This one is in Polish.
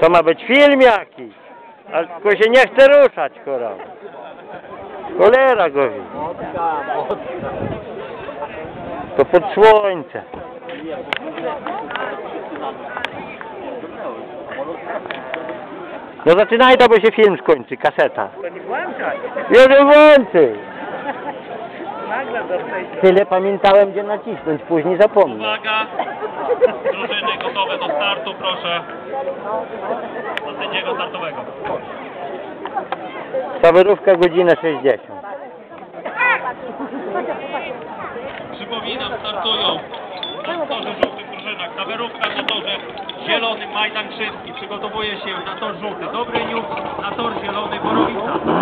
To ma być film jakiś. A tylko się nie chce ruszać, kurwa. Cholera go widzi. To pod słońce. No zaczynaj to, bo się film skończy, kaseta. To nie włączać. Już ją Tyle pamiętałem, gdzie nacisnąć, później zapomnę. Uwaga! Drużyny gotowe do startu, proszę. Do sędziego startowego. Sawerówka godzina 60. Przypominam, startują na torze żółtych drużynach. Tawerówka na torze zielonym Majdan Krzyski. Przygotowuje się na tor żółty. Dobry Juk na tor zielony Borowica.